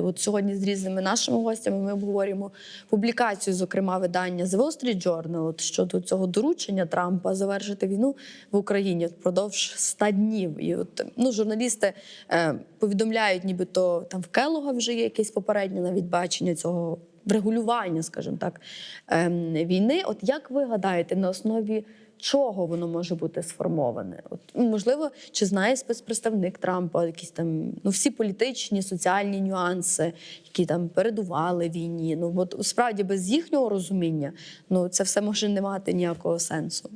От сьогодні з різними нашими гостями ми обговорюємо публікацію, зокрема видання The Wall Street Journal от щодо цього доручення Трампа завершити війну в Україні впродовж 100 днів. І от ну журналісти е, повідомляють, нібито там в Келога вже є якесь попереднє навіть бачення цього врегулювання, скажімо так, ем, війни. От як ви гадаєте, на основі чого воно може бути сформоване? От ну, можливо, чи знає спецпредставник Трампа якісь там ну всі політичні, соціальні нюанси, які там передували війні? Ну от справді без їхнього розуміння ну це все може не мати ніякого сенсу.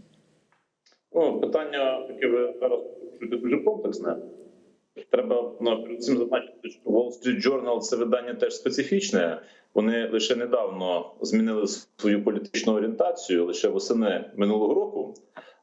О, питання, яке ви зараз дуже комплексне. Треба ну, цим зазначити, що Wall Street Journal – це видання теж специфічне. Вони лише недавно змінили свою політичну орієнтацію лише восени минулого року.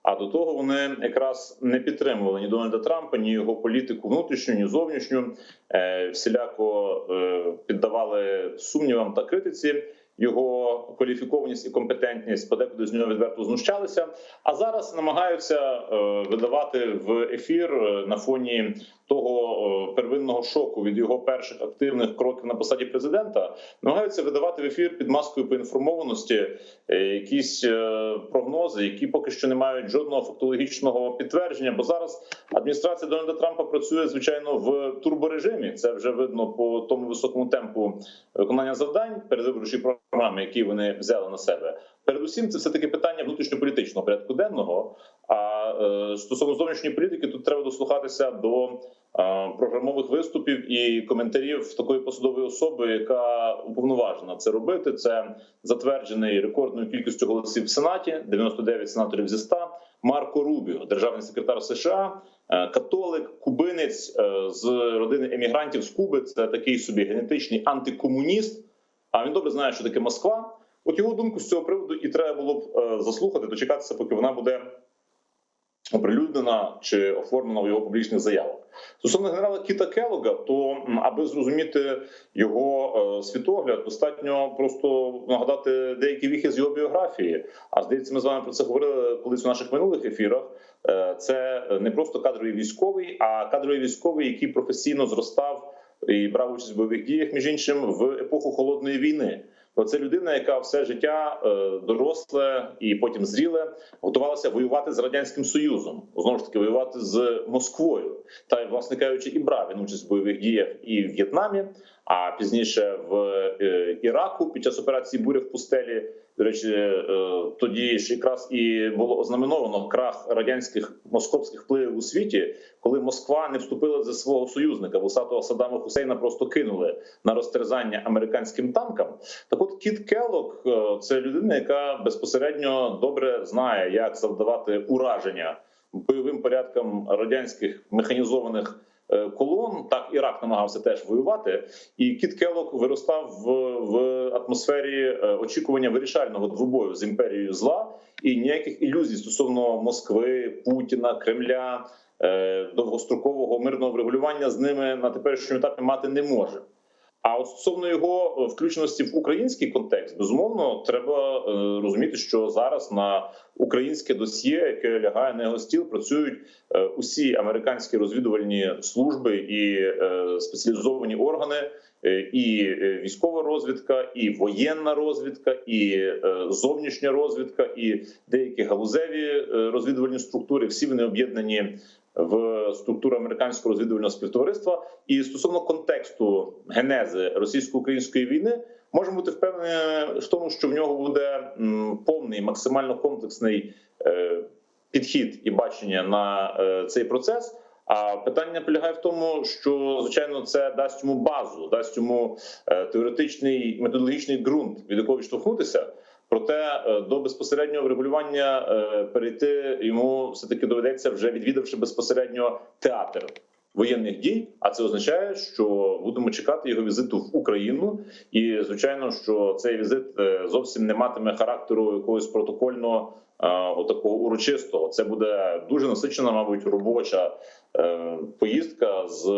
А до того вони якраз не підтримували ні Дональда Трампа, ні його політику внутрішню, ні зовнішню. Е, всіляко е, піддавали сумнівам та критиці його кваліфікованість і компетентність, подекуди з нього відверто знущалися. А зараз намагаються е, видавати в ефір на фоні того первинного шоку від його перших активних кроків на посаді президента. Намагаються видавати в ефір під маскою поінформованості е, якісь е, прогнози, які поки що не мають жодного фактологічного підтвердження. Бо зараз адміністрація Дональда Трампа працює звичайно в турборежимі. Це вже видно по тому високому темпу виконання завдань передвиборчої програми, які вони взяли на себе. Передусім, це все таки питання внутрішньополітичного порядку денного. А стосовно зовнішньої політики, тут треба дослухатися до е, програмових виступів і коментарів такої посадової особи, яка уповноважена це робити. Це затверджений рекордною кількістю голосів в Сенаті 99 сенаторів зі 100, Марко Рубіо, державний секретар США, е, католик, кубинець е, з родини емігрантів з Куби. Це такий собі генетичний антикомуніст. А він добре знає, що таке Москва. От його думку з цього приводу і треба було б е, заслухати, дочекатися, поки вона буде оприлюднена чи оформлена в його публічних заявах. Стосовно генерала Кіта Келога, то аби зрозуміти його е, світогляд, достатньо просто нагадати деякі віхи з його біографії. А здається, ми з вами про це говорили колись у наших минулих ефірах. Е, Це не просто кадровий військовий, а кадровий військовий, який професійно зростав і брав участь в бойових діях, між іншим, в епоху холодної війни. Бо це людина, яка все життя е, доросле і потім зріле, готувалася воювати з радянським союзом, знову ж таки воювати з Москвою. Та власне кажучи, і брав він участь в бойових діях і в В'єтнамі, а пізніше в е, Іраку під час операції Буря в пустелі. До речі, е, тоді ж якраз і було ознаменовано крах радянських московських впливів у світі, коли Москва не вступила за свого союзника вусатого Саддама Хусейна просто кинули на розтерзання американським танкам. Так, от Кіт Келлог е, – це людина, яка безпосередньо добре знає, як завдавати ураження бойовим порядкам радянських механізованих колон. Так Ірак намагався теж воювати, і Кіт Келок виростав в, в атмосфері е, очікування вирішального двобою з імперією зла і ніяких ілюзій стосовно Москви, Путіна, Кремля. е, Довгострокового мирного врегулювання з ними на теперішньому етапі мати не може. А от стосовно його е, включеності в український контекст, безумовно, треба е, розуміти, що зараз на українське досьє, яке лягає на його стіл, працюють е, усі американські розвідувальні служби і спеціалізовані органи, і військова розвідка, і воєнна розвідка, і зовнішня розвідка, і деякі галузеві розвідувальні структури. Всі вони об'єднані в структуру американського розвідувального співтовариства. І стосовно контексту генези російсько-української війни, можемо бути впевнені в тому, що в нього буде повний максимально комплексний е, підхід і бачення на е, цей процес. А питання полягає в тому, що звичайно це дасть йому базу, дасть йому е, теоретичний методологічний ґрунт, від якого відштовхнутися. Проте е, до безпосереднього врегулювання е, перейти йому все таки доведеться вже відвідавши безпосередньо театр воєнних дій. А це означає, що будемо чекати його візиту в Україну, і звичайно, що цей візит е, зовсім не матиме характеру якогось протокольного отакого урочистого. Це буде дуже насичена, мабуть, робоча поїздка з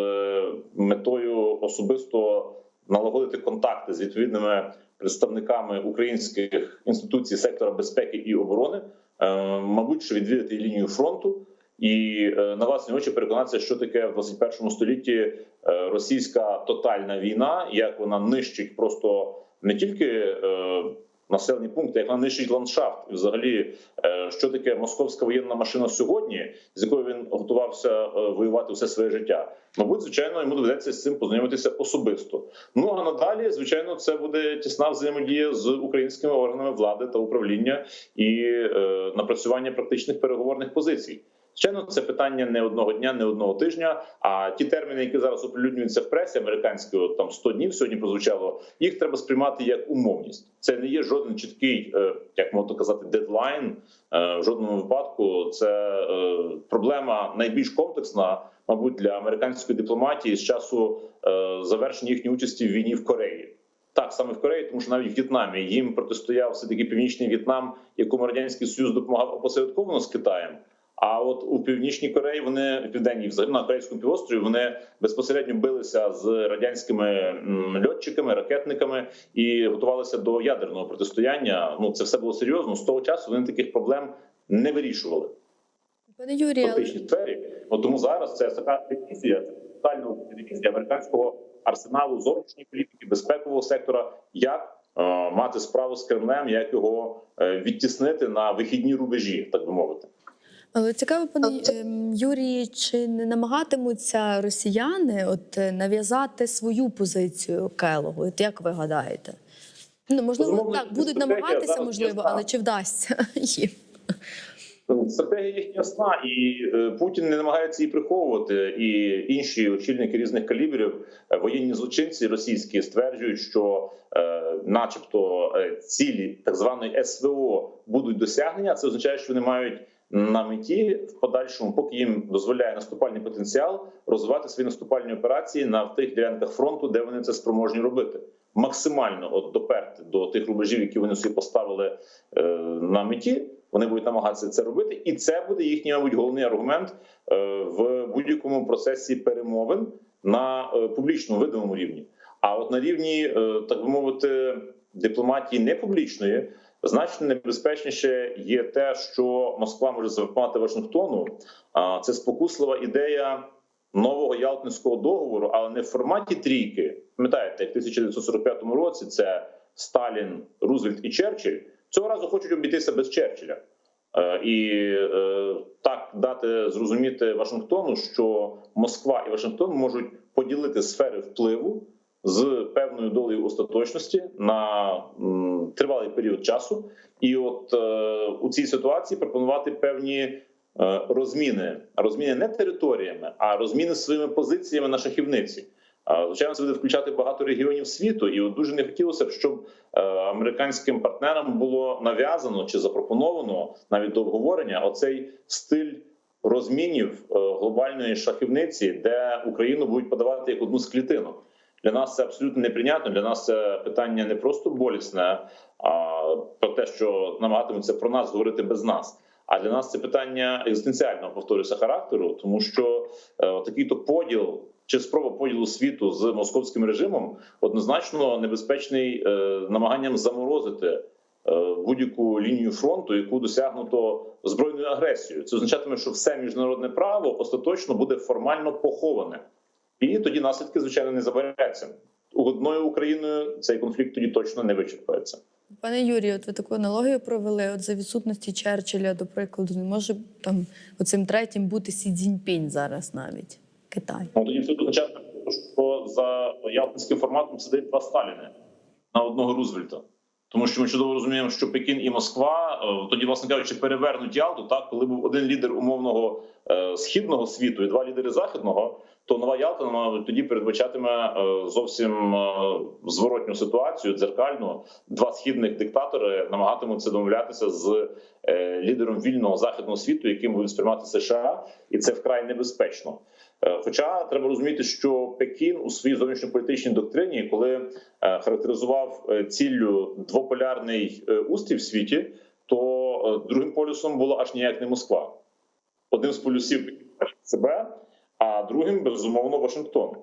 метою особисто налагодити контакти з відповідними представниками українських інституцій сектора безпеки і оборони, е, мабуть, що відвідати лінію фронту. І е, на власні очі переконатися, що таке в 21 столітті е, російська тотальна війна, як вона нищить просто не тільки населені пункти, як вона нищить ландшафт, і взагалі, е, що таке московська воєнна машина сьогодні, з якою він готувався е, воювати все своє життя. Мабуть, звичайно, йому доведеться з цим познайомитися особисто. Ну а надалі, звичайно, це буде тісна взаємодія з українськими органами влади та управління і е, напрацювання практичних переговорних позицій. Звичайно, це питання не одного дня, не одного тижня. А ті терміни, які зараз оприлюднюються в пресі американської, от там 100 днів сьогодні прозвучало, їх треба сприймати як умовність. Це не є жоден чіткий, е, як можна казати, дедлайн. Е, В жодному випадку це е, проблема найбільш комплексна, мабуть, для американської дипломатії з часу завершення їхньої участі в війні в Кореї. Так, саме в Кореї, тому що навіть в В'єтнамі їм протистояв все таки північний В'єтнам, якому радянський союз допомагав опосередковано з Китаєм. А от у північній Кореї вони в південній взагалі на корейському півострові вони безпосередньо билися з радянськими льотчиками, ракетниками і готувалися до ядерного протистояння. Ну це все було серйозно. З того часу вони таких проблем не вирішували Пане Юрію, в але сфері. От тому зараз це така ревізія, це тотальна ревізія американського арсеналу зовнішньої політики, безпекового сектора, як е, мати справу з Кремлем, як його е, відтіснити на вихідні рубежі, так би мовити. Але цікаво, пане ем, Юрій, чи не намагатимуться росіяни от е, нав'язати свою позицію Келогу? От як ви гадаєте? Ну можливо, Безумовно, так будуть намагатися, можливо, ясна. але чи вдасться їм? Стратегія їхня ясна, і е, Путін не намагається її приховувати. І інші очільники різних калібрів, е, воєнні злочинці російські стверджують, що, е, начебто, цілі так званої СВО будуть досягнення. Це означає, що вони мають на меті в подальшому, поки їм дозволяє наступальний потенціал, розвивати свої наступальні операції на тих ділянках фронту, де вони це спроможні робити. Максимально от доперти до тих рубежів, які вони собі поставили е, на меті. Вони будуть намагатися це робити, і це буде їхній, мабуть, головний аргумент е, в будь-якому процесі перемовин на е, публічному видимому рівні. А от на рівні, е, так би мовити, дипломатії непублічної, значно небезпечніше є те, що Москва може запропонувати Вашингтону. Це спокуслива ідея нового Ялтинського договору, але не в форматі трійки. Пам'ятаєте, в 1945 році це Сталін, Рузвельт і Черчилль. Цього разу хочуть обійтися без Черчилля. Е, І е, так дати зрозуміти Вашингтону, що Москва і Вашингтон можуть поділити сфери впливу з певною долею остаточності на тривалий період часу, і от е, у цій ситуації пропонувати певні е, розміни, розміни не територіями, а розміни своїми позиціями на шахівниці. Звичайно, це буде включати багато регіонів світу, і дуже не хотілося б, щоб е, американським партнерам було нав'язано чи запропоновано навіть до обговорення оцей стиль розмінів глобальної шахівниці, де Україну будуть подавати як одну з клітинок. Для нас це абсолютно неприйнятно. Для нас це питання не просто болісне, а про те, що намагатимуться про нас говорити без нас. А для нас це питання екзистенціального повторюся характеру, тому що е, такий то поділ чи спроба поділу світу з московським режимом однозначно небезпечний е, намаганням заморозити е, будь-яку лінію фронту, яку досягнуто збройною агресією. Це означатиме, що все міжнародне право остаточно буде формально поховане, і тоді наслідки звичайно не забереться. Одною Україною цей конфлікт тоді точно не вичерпається. Пане Юрію, от ви таку аналогію провели. От за відсутності Черчилля, до прикладу, не може там оцим третім бути Сі Цзіньпінь зараз навіть Китай. Ну тоді це означає, що за ялтинським форматом сидить два Сталіни на одного Рузвельта. Тому що ми чудово розуміємо, що Пекін і Москва е, тоді, власне кажучи, перевернуть Ялту. Так, коли був один лідер умовного е, східного світу і два лідери західного, то нова Ялта тоді передбачатиме е, зовсім е, зворотню ситуацію, дзеркальну. Два східних диктатори намагатимуться домовлятися з е, лідером вільного західного світу, яким будуть сприймати США, і це вкрай небезпечно. Хоча треба розуміти, що Пекін у своїй зовнішньополітичній доктрині, коли характеризував ціллю двополярний устрій в світі, то другим полюсом було аж ніяк не Москва. Одним з полюсів себе, а другим безумовно Вашингтон.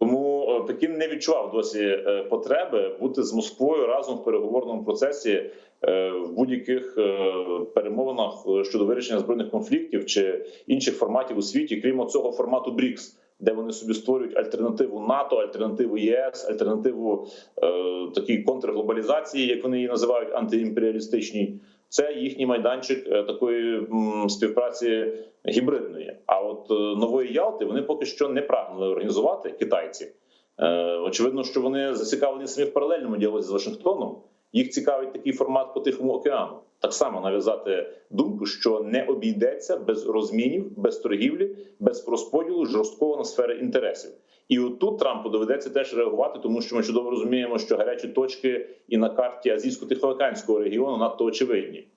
Тому Пекін не відчував досі е, потреби бути з Москвою разом в переговорному процесі е, в будь-яких е, перемовинах щодо вирішення збройних конфліктів чи інших форматів у світі, крім цього формату БРІКС, де вони собі створюють альтернативу НАТО, альтернативу ЄС, альтернативу е, такій контрглобалізації, як вони її називають, антиімперіалістичній. Це їхній майданчик е, такої співпраці гібридної. А от е, нової Ялти вони поки що не прагнули організувати китайці. Е, Очевидно, що вони зацікавлені самі в паралельному діалозі з Вашингтоном. Їх цікавить такий формат по Тихому океану. Так само нав'язати думку, що не обійдеться без розмінів, без торгівлі, без розподілу жорсткого на сфери інтересів. І от тут Трампу доведеться теж реагувати, тому що ми чудово розуміємо, що гарячі точки і на карті азійсько-тихоокеанського регіону надто очевидні.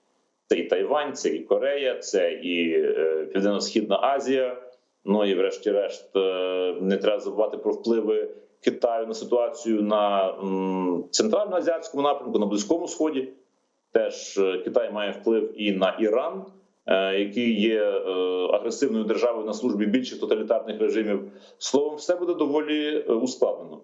Це і Тайвань, це і Корея, це і е, Південно-Східна Азія. Ну і врешті-решт е, не треба забувати про впливи Китаю на ситуацію на центральноазіатському напрямку, на Близькому Сході. Теж е, Китай має вплив і на Іран, е, який є е, агресивною державою на службі більших тоталітарних режимів. Словом, все буде доволі ускладнено.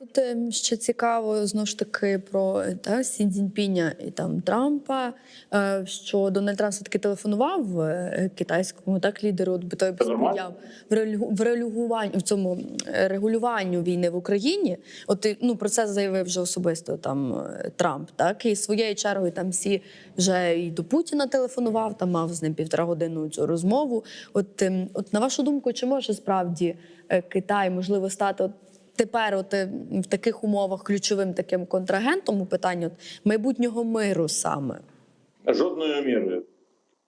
Тут ем, ще цікаво знову ж таки про е, та, Сі Цзіньпіня і там Трампа, е, що Дональд Трамп все таки телефонував е, китайському так лідеру, от би той Це нормально? сприяв в в регулюванні в цьому регулюванню війни в Україні. От ну про це заявив вже особисто там Трамп. Так і своєю чергою там всі вже і до Путіна телефонував, там мав з ним півтора годину цю розмову. От, ем, от на вашу думку, чи може справді Китай можливо стати тепер, от е, в таких умовах, ключовим таким контрагентом у питанні от, майбутнього миру саме? Жодною мірою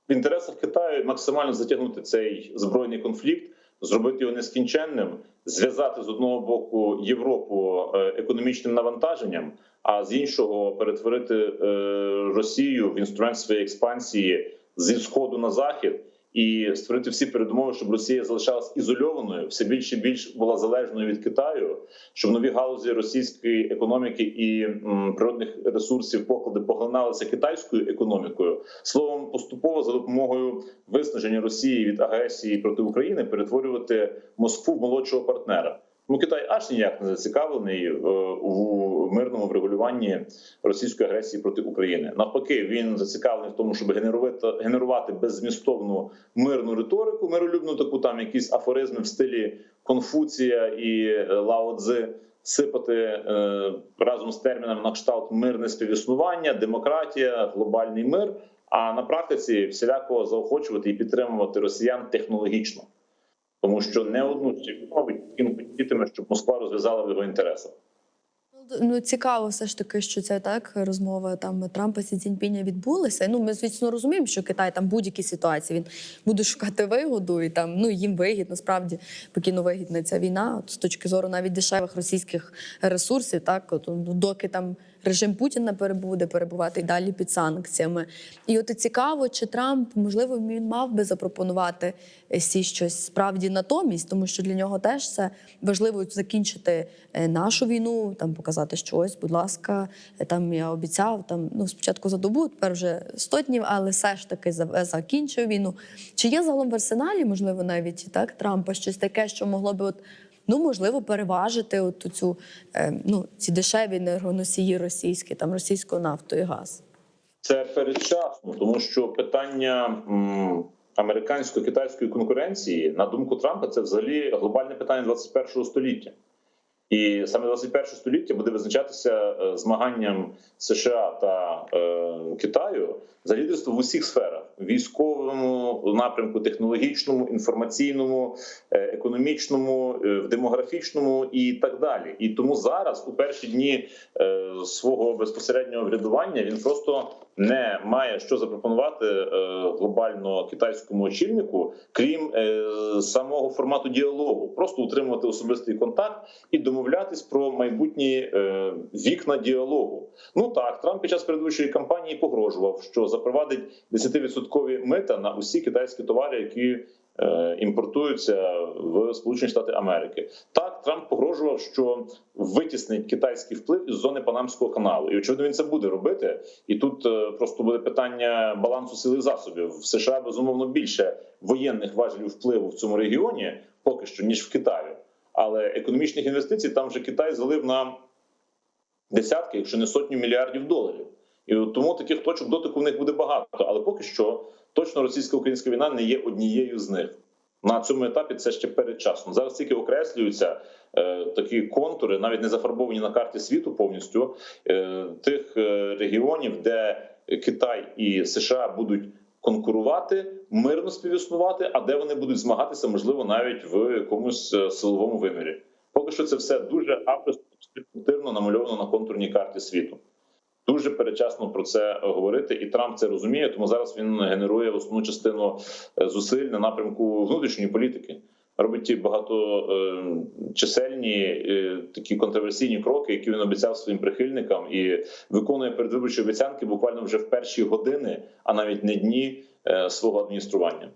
в інтересах Китаю максимально затягнути цей збройний конфлікт, зробити його нескінченним, зв'язати з одного боку Європу е, економічним навантаженням, а з іншого перетворити е, Росію в інструмент своєї експансії зі сходу на захід. І створити всі передумови, щоб Росія залишалась ізольованою, все більше і більш була залежною від Китаю, щоб нові галузі російської економіки і природних ресурсів поклади поглиналися китайською економікою. Словом, поступово за допомогою виснаження Росії від агресії проти України перетворювати Москву в молодшого партнера. Тому Китай аж ніяк не зацікавлений е, у мирному врегулюванні російської агресії проти України. Навпаки, він зацікавлений в тому, щоб генерувати генерувати беззмістовну мирну риторику, миролюбну таку там якісь афоризми в стилі Конфуція і е, Лао Цзи сипати е, разом з терміном на кшталт мирне співіснування, демократія, глобальний мир. А на практиці всіляко заохочувати і підтримувати росіян технологічно, тому що не одну з цих умов він хотітиме, щоб Москва розв'язала в його інтересах. Ну цікаво, все ж таки, що ця так розмова там Трампа Сі Цзіньпіня відбулася. Ну ми звісно розуміємо, що Китай там будь-якій ситуації він буде шукати вигоду, і там ну їм вигідно, справді Пекіну вигідна ця війна. От, з точки зору навіть дешевих російських ресурсів, так от ну, доки там режим Путіна перебуде перебувати і далі під санкціями. І от цікаво, чи Трамп можливо він мав би запропонувати е, Сі щось справді натомість, тому що для нього теж це важливо закінчити е, нашу війну, там показати щось, будь ласка, е, там я обіцяв там ну спочатку за добу, тепер вже 100 днів, але все ж таки закінчив війну. Чи є загалом в арсеналі, можливо, навіть так Трампа щось таке, що могло би от. Ну, можливо, переважити от цю е, ну ці дешеві енергоносії російські, там російську нафту і газ. Це передчасно, тому що питання американсько-китайської конкуренції, на думку Трампа, це взагалі глобальне питання 21 століття. І саме 21 століття буде визначатися е, змаганням США та е, Китаю за лідерство в усіх сферах: військовому напрямку, технологічному, інформаційному, е, економічному, е, в демографічному і так далі. І тому зараз, у перші дні е, свого безпосереднього врядування, він просто не має що запропонувати е, глобально китайському очільнику, крім е, самого формату діалогу, просто утримувати особистий контакт і домовлятись про майбутні е, вікна діалогу. Ну так, Трамп під час передвиборчої кампанії погрожував, що запровадить 10% мита на усі китайські товари, які е, імпортуються в Сполучені Штати Америки. Так, Трамп погрожував, що витіснить китайський вплив із зони Панамського каналу, і очевидно він це буде робити. І тут е, просто буде питання балансу сили засобів в США. Безумовно більше воєнних важелів впливу в цьому регіоні поки що ніж в Китаю. Але економічних інвестицій там вже Китай залив на десятки, якщо не сотні мільярдів доларів. І тому таких точок дотику в них буде багато. Але поки що точно російсько-українська війна не є однією з них. На цьому етапі це ще передчасно. Зараз тільки окреслюються е, такі контури, навіть не зафарбовані на карті світу повністю е, тих е, регіонів, де Китай і США будуть конкурувати, мирно співіснувати, а де вони будуть змагатися, можливо, навіть в якомусь е, силовому вимірі. Поки що це все дуже абсолютно намальовано на контурній карті світу. Дуже передчасно про це говорити, і Трамп це розуміє. Тому зараз він генерує основну частину е, зусиль на напрямку внутрішньої політики. Робить ті багаточисельні е, такі контроверсійні кроки, які він обіцяв своїм прихильникам, і виконує передвиборчі обіцянки буквально вже в перші години, а навіть не дні е, свого адміністрування.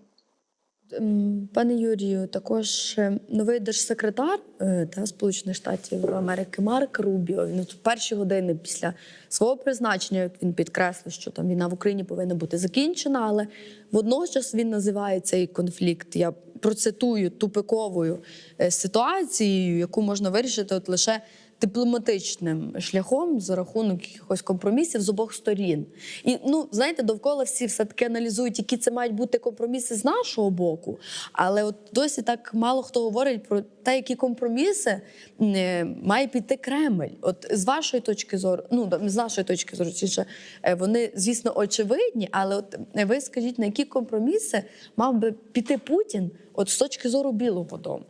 Пане Юрію, також е, новий держсекретар е, та Сполучених Штатів Америки Марк Рубіо. Він в перші години після свого призначення як він підкреслив, що там війна в Україні повинна бути закінчена, але водночас він називає цей конфлікт. Я процитую тупиковою е, ситуацією, яку можна вирішити от лише дипломатичним шляхом за рахунок якихось компромісів з обох сторін. І ну знаєте, довкола всі все таки аналізують, які це мають бути компроміси з нашого боку. Але от досі так мало хто говорить про те, які компроміси е, має піти Кремль. От з вашої точки зору, ну з нашої точки зору, чи е, вони, звісно, очевидні, але от е, ви скажіть, на які компроміси мав би піти Путін, от з точки зору Білого Дому?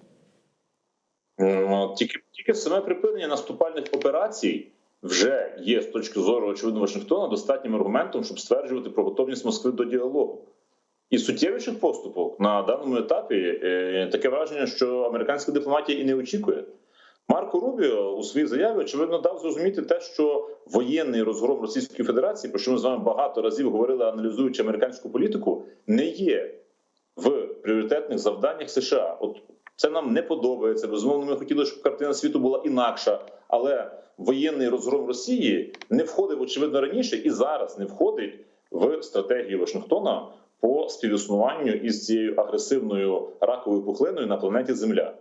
М, Тільки тільки саме припинення наступальних операцій вже є з точки зору очевидно Вашингтона достатнім аргументом, щоб стверджувати про готовність Москви до діалогу. І суттєвіших поступок на даному етапі е, таке враження, що американська дипломатія і не очікує. Марко Рубіо у своїй заяві очевидно дав зрозуміти те, що воєнний розгром Російської Федерації, про що ми з вами багато разів говорили, аналізуючи американську політику, не є в пріоритетних завданнях США. От це нам не подобається. Безумовно, ми хотіли, щоб картина світу була інакша, але воєнний розгром Росії не входив, очевидно, раніше і зараз не входить в стратегію Вашингтона по співіснуванню із цією агресивною раковою пухлиною на планеті Земля.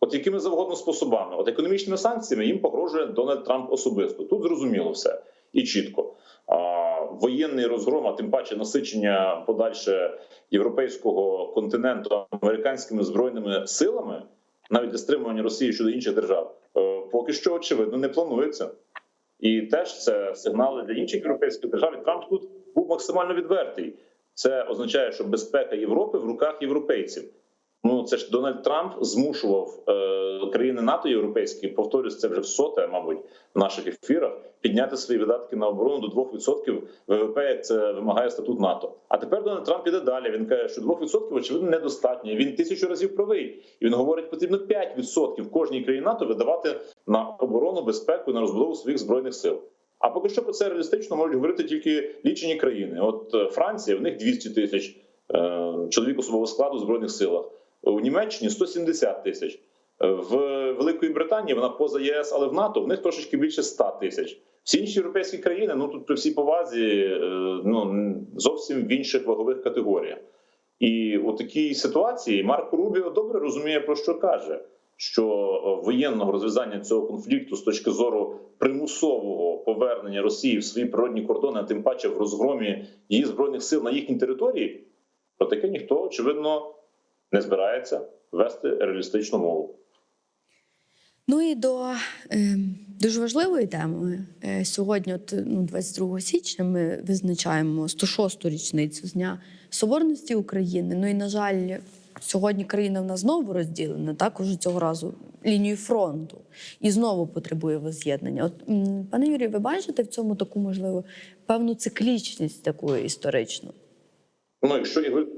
От якими завгодно способами, от економічними санкціями їм погрожує Дональд Трамп особисто. Тут зрозуміло все і чітко. Воєнний розгром, а тим паче насичення подальше європейського континенту американськими збройними силами, навіть для стримування Росії щодо інших держав, е, поки що очевидно не планується. І теж це сигнали для інших європейських держав. І Трамп тут був максимально відвертий. Це означає, що безпека Європи в руках європейців. Ну це ж Дональд Трамп змушував е, країни НАТО європейські, повторюсь, це вже в соте, мабуть, в наших ефірах, підняти свої видатки на оборону до 2% ВВП, як це вимагає статут НАТО. А тепер Дональд Трамп іде далі. Він каже, що 2% очевидно недостатньо. Він тисячу разів правий. І він говорить, потрібно 5% кожній країні НАТО видавати на оборону, безпеку, на розбудову своїх збройних сил. А поки що про це реалістично можуть говорити тільки лічені країни. От е, Франція, в них 200 тисяч е, чоловік особового складу в збройних силах. У Німеччині 170 тисяч. В Великої Британії вона поза ЄС, але в НАТО в них трошечки більше 100 тисяч. Всі інші європейські країни, ну тут при всій повазі, е, ну зовсім в інших вагових категоріях. І у такій ситуації Марко Рубіо добре розуміє про що каже. Що воєнного розв'язання цього конфлікту з точки зору примусового повернення Росії в свої природні кордони, а тим паче в розгромі її збройних сил на їхній території, про таке ніхто очевидно не збирається вести реалістичну мову. Ну і до е, дуже важливої теми. Е, сьогодні, от, ну, 22 січня, ми визначаємо 106-ту річницю з Дня Соборності України. Ну і, на жаль, сьогодні країна в нас знову розділена, також цього разу лінію фронту, і знову потребує воз'єднання. От, пане Юрію, ви бачите в цьому таку, можливо, певну циклічність таку історичну? Ну, якщо і вічність,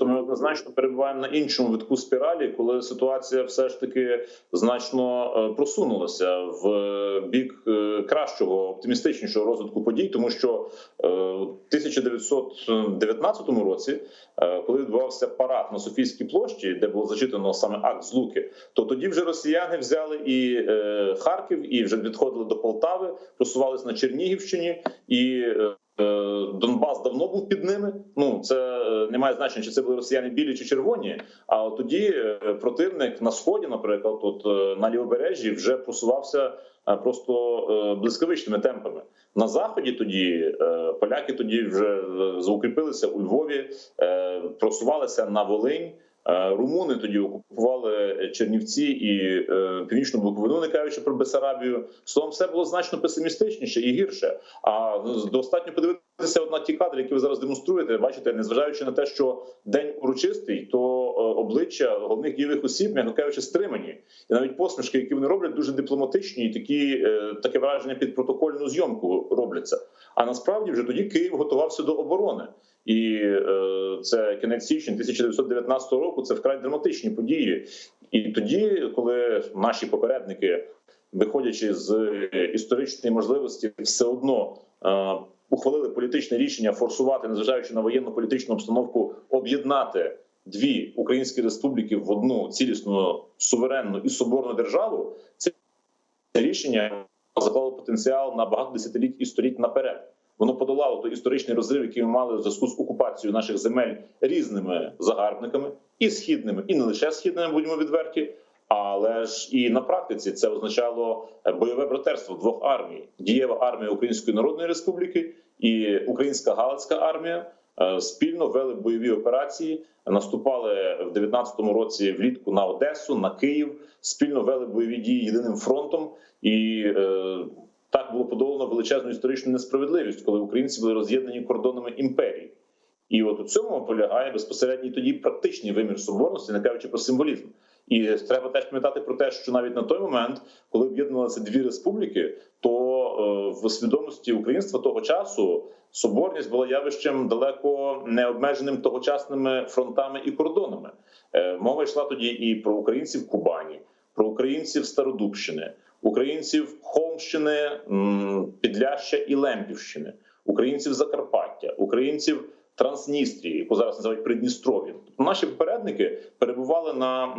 то ми однозначно перебуваємо на іншому витку спіралі, коли ситуація все ж таки значно е, просунулася в бік е, кращого, оптимістичнішого розвитку подій, тому що е, у 1919 році, е, коли відбувався парад на Софійській площі, де було зачитано саме акт злуки, то тоді вже росіяни взяли і е, Харків, і вже відходили до Полтави, просувались на Чернігівщині і. Е, Донбас давно був під ними. Ну це е, не має значення, чи це були росіяни білі чи червоні. А от тоді е, противник на сході, наприклад, е, на лівобережжі вже просувався просто блискавичними темпами. На заході тоді поляки тоді вже заукріпилися у Львові, просувалися на Волинь. Е, Румуни тоді окупували Чернівці і е, північну Буковину, не кажучи про Бесарабію. Словом, все було значно песимістичніше і гірше. А ну, достатньо подивитися от на ті кадри, які ви зараз демонструєте. Бачите, незважаючи на те, що день урочистий, то е, обличчя головних дієвих осіб, м'яко кажучи, стримані, і навіть посмішки, які вони роблять, дуже дипломатичні, і такі е, таке враження під протокольну зйомку робляться. А насправді вже тоді Київ готувався до оборони. І е, це кінець січня 1919 року. Це вкрай драматичні події. І тоді, коли наші попередники, виходячи з історичної можливості, все одно ухвалили політичне рішення форсувати, незважаючи на воєнну політичну обстановку, об'єднати дві українські республіки в одну цілісну суверенну і соборну державу. Це рішення заклало потенціал на багато десятиліть і століть наперед. Воно подолало той історичний розрив, який ми мали в зв'язку з окупацією наших земель різними загарбниками, і східними, і не лише східними, будемо відверті. Але ж і на практиці це означало бойове братерство двох армій: дієва армія Української Народної Республіки і Українська Галицька армія е, спільно вели бойові операції, наступали в 19-му році влітку на Одесу, на Київ, спільно вели бойові дії єдиним фронтом і. е, так було подолано величезну історичну несправедливість, коли українці були роз'єднані кордонами імперії. І от у цьому полягає безпосередній тоді практичний вимір соборності, не кажучи про символізм. І треба теж пам'ятати про те, що навіть на той момент, коли об'єднувалися дві республіки, то е, в свідомості українства того часу соборність була явищем далеко не обмеженим тогочасними фронтами і кордонами. Е, Мова йшла тоді і про українців Кубані, про українців Стародубщини, українців Холмщини, Підляща і Лемпівщини, українців Закарпаття, українців Трансністрії, яку зараз називають Придністров'ям. Тобто наші попередники перебували на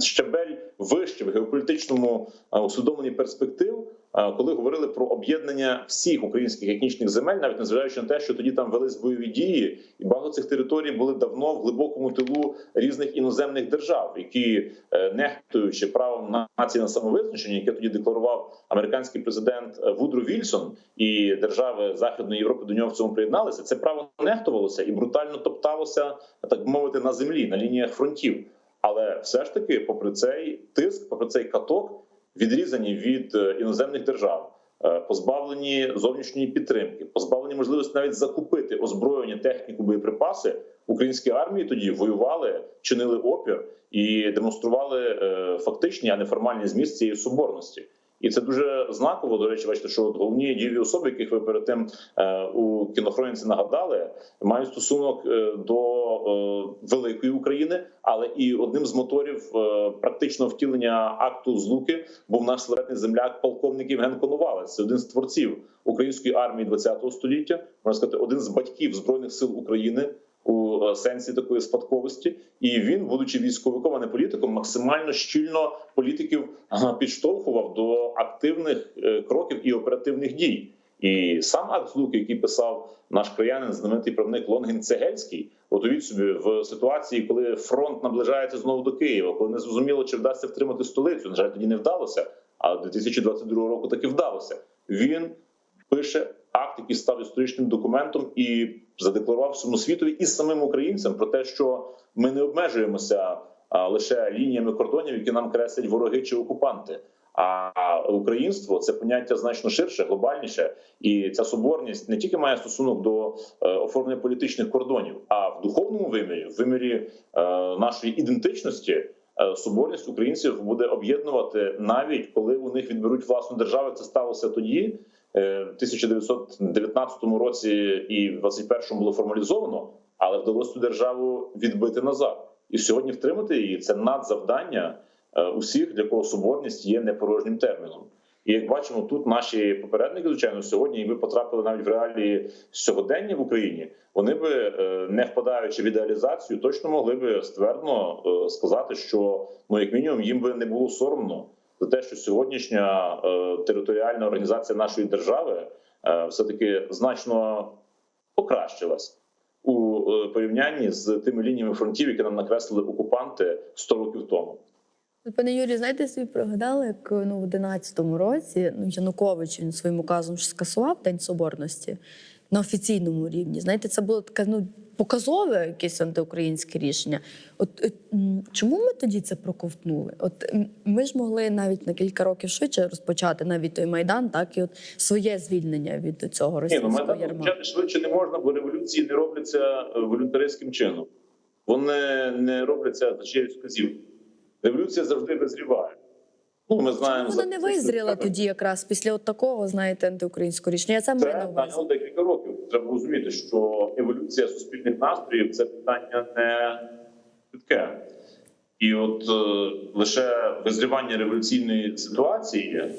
щебель вище в геополітичному е, усвідомленні перспектив, коли говорили про об'єднання всіх українських етнічних земель, навіть незважаючи на те, що тоді там велись бойові дії, і багато цих територій були давно в глибокому тилу різних іноземних держав, які е, нехтуючи правом нації на самовизначення, яке тоді декларував американський президент е, Вудро Вільсон, і держави Західної Європи до нього в цьому приєдналися. Це право нехтувалося і брутально топталося, так би мовити, на землі на лініях фронтів. Але все ж таки, попри цей тиск, попри цей каток, відрізані від е, іноземних держав, е, позбавлені зовнішньої підтримки, позбавлені можливості навіть закупити озброєння, техніку, боєприпаси. Українські армії тоді воювали, чинили опір і демонстрували е, фактичні, а не формальні зміст цієї соборності. І це дуже знаково. До речі, бачите, що от головні дієві особи, яких ви перед тим е, у кінохроніці нагадали, мають стосунок е, до е, великої України, але і одним з моторів практичного втілення акту злуки був наш славетний земляк, полковник Євген Коновалець. Це один з творців української армії ХХ століття, можна сказати, один з батьків збройних сил України. У е, сенсі такої спадковості, і він, будучи військовиком, а не політиком, максимально щільно політиків підштовхував до активних е, кроків і оперативних дій. І сам акт злуки, який писав наш краянин, знаменитий правник Лонгін Цегельський, от собі в ситуації, коли фронт наближається знову до Києва, коли не зрозуміло, чи вдасться втримати столицю. На жаль, тоді не вдалося. А 2022 року таки вдалося. Він пише акт, який став історичним документом, і задекларував всьому світові і самим українцям про те, що ми не обмежуємося лише лініями кордонів, які нам креслять вороги чи окупанти. А українство це поняття значно ширше, глобальніше, і ця соборність не тільки має стосунок до е, оформлення політичних кордонів, а в духовному вимірі, в вимірі е, нашої ідентичності, е, соборність українців буде об'єднувати навіть коли у них відберуть власну державу. Це сталося тоді. Е, В 1919 році і в 21-му було формалізовано, але вдалося цю державу відбити назад. І сьогодні втримати її це надзавдання е, усіх, для кого соборність є непорожнім терміном. І як бачимо, тут наші попередники, звичайно, сьогодні, якби потрапили навіть в реалії сьогодення в Україні, вони би, е, не впадаючи в ідеалізацію, точно могли би ствердно сказати, що ну як мінімум їм би не було соромно за те, що сьогоднішня е, територіальна організація нашої держави все таки значно покращилась у е, порівнянні з тими лініями фронтів, які нам накреслили окупанти 100 років тому. Пане Юрію, знаєте, собі пригадали, як ну, в 11-му році ну, Янукович він своїм указом скасував День Соборності на офіційному рівні. Знаєте, це було таке ну, показове якесь антиукраїнське рішення. От е, м, чому ми тоді це проковтнули? От ми ж могли навіть на кілька років швидше розпочати навіть той майдан, так і от своє звільнення від цього Ні, ну майдан швидше не можна, бо революції не робляться е, волюнтаристським чином. Вони не робляться за чиєюсь вказівкою. Революція завжди визріває. Ну, ми знаємо, Чому вона не визріла тоді, якраз після от такого, знаєте, антиукраїнського рішення. Я це зайняло декілька років. Треба розуміти, що еволюція суспільних настроїв це питання не швидке. І от е, лише визрівання революційної ситуації е,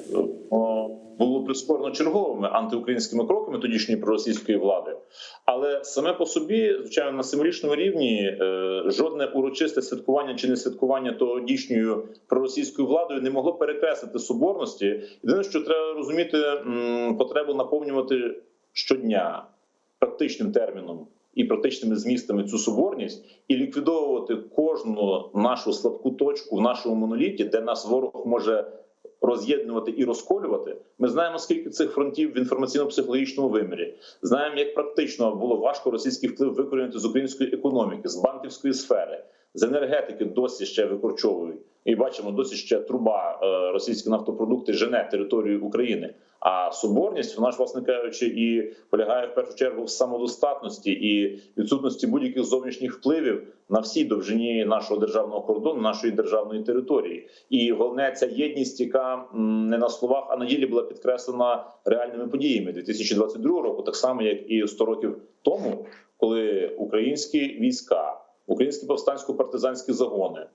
було прискорено черговими антиукраїнськими кроками тодішньої проросійської влади. Але саме по собі, звичайно, на символічному рівні е, жодне урочисте святкування чи не святкування тодішньою проросійською владою не могло перекреслити соборності. Єдине, що треба розуміти потребу наповнювати щодня практичним терміном і практичними змістами цю соборність і ліквідовувати кожну нашу слабку точку в нашому моноліті, де нас ворог може роз'єднувати і розколювати. Ми знаємо, скільки цих фронтів в інформаційно-психологічному вимірі. Знаємо, як практично було важко російський вплив викорінити з української економіки, з банківської сфери, з енергетики досі ще викорчовують. І бачимо, досі ще труба е, російські нафтопродукти жене територію України. А соборність, вона ж, власне кажучи, і полягає в першу чергу в самодостатності і відсутності будь-яких зовнішніх впливів на всій довжині нашого державного кордону, нашої державної території. І головне, ця єдність, яка не на словах, а на ділі була підкреслена реальними подіями 2022 року, так само як і 100 років тому, коли українські війська, українські повстансько-партизанські загони.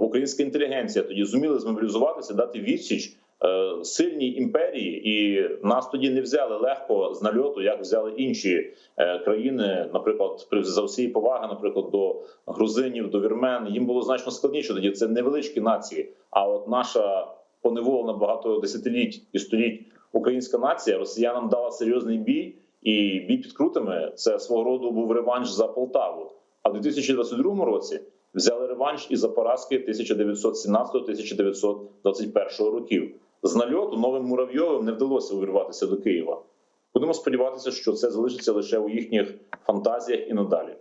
Українська інтелігенція тоді зуміли змобілізуватися, дати відсіч сильній імперії, і нас тоді не взяли легко з нальоту, як взяли інші е, країни, наприклад, при за всієї поваги, наприклад, до грузинів, до вірмен. Їм було значно складніше тоді. Це невеличкі нації. А от наша поневолена багато десятиліть і століть українська нація росіянам дала серйозний бій, і бій під крутами це свого роду був реванш за Полтаву. А в 2022 році взяли реванш і за поразки 1917-1921 років. З нальоту новим муравйовим не вдалося увірватися до Києва. Будемо сподіватися, що це залишиться лише у їхніх фантазіях і надалі.